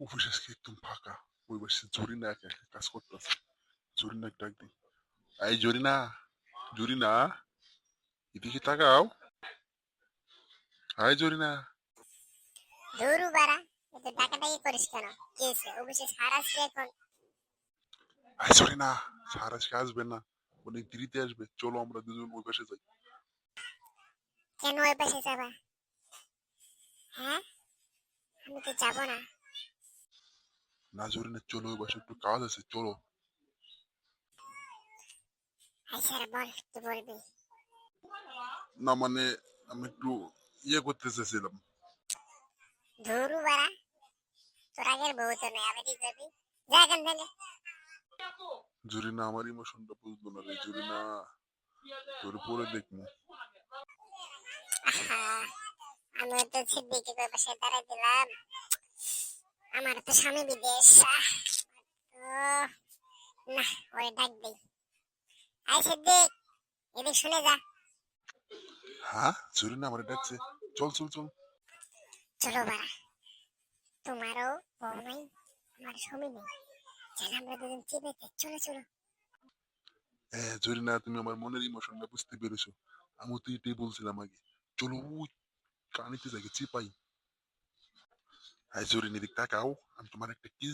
Office আজকে একদম ফাঁকা ওই বসে জরিনা একা একা কাজ করতেছে জরিনা ডাক দিই এই জরিনা জরিনা এদিকে তাকাও হাই জরিনা ধরু বাড়া এত টাকাটাই করিস কেন কি হয়েছে অফিসে সারা আসছে এখন হাই জরিনা স্যার আজকে আসবে না অনেক দেরিতে আসবে চলো আমরা দুজন ওই পাশে যাই কেন ওই পাশে যাবা হ্যাঁ আমি তো যাব না না জরিনা চলো ওই একটু কাজ আছে চলো না মানে আমি একটু ইয়ে করতে চাইছিলাম ধরু বাড়া তোর আগের বউ তো নেই আবার কি করবি যা এখান থেকে জরিনা আমার ইমোশনটা বুঝলো না রে জরিনা তোর পরে দেখব আমি তো সিদ্দিকে পাশে দাঁড়াই দিলাম আমার তো স্বামী বিদেশ না ওই ডাক দিই। আই সিদ্দিক এদিক শুনে যা। হ্যাঁ জরিনা আমার ডাকছে। চল চল চল। চলো বাড়া। তোমারও বউ নাই আমার স্বামী নেই। চল আমরা দুজন চলো চলো। হ্যাঁ জরিনা তুমি আমার মনের ইমোশনটা বুঝতে পেরেছ। আমি তো এটাই বলছিলাম আগে। চলো ওই কানিতে যাকে চিপাই। হ্যাঁ জরিনা এদিক তাকাও আমি তোমার একটা কিস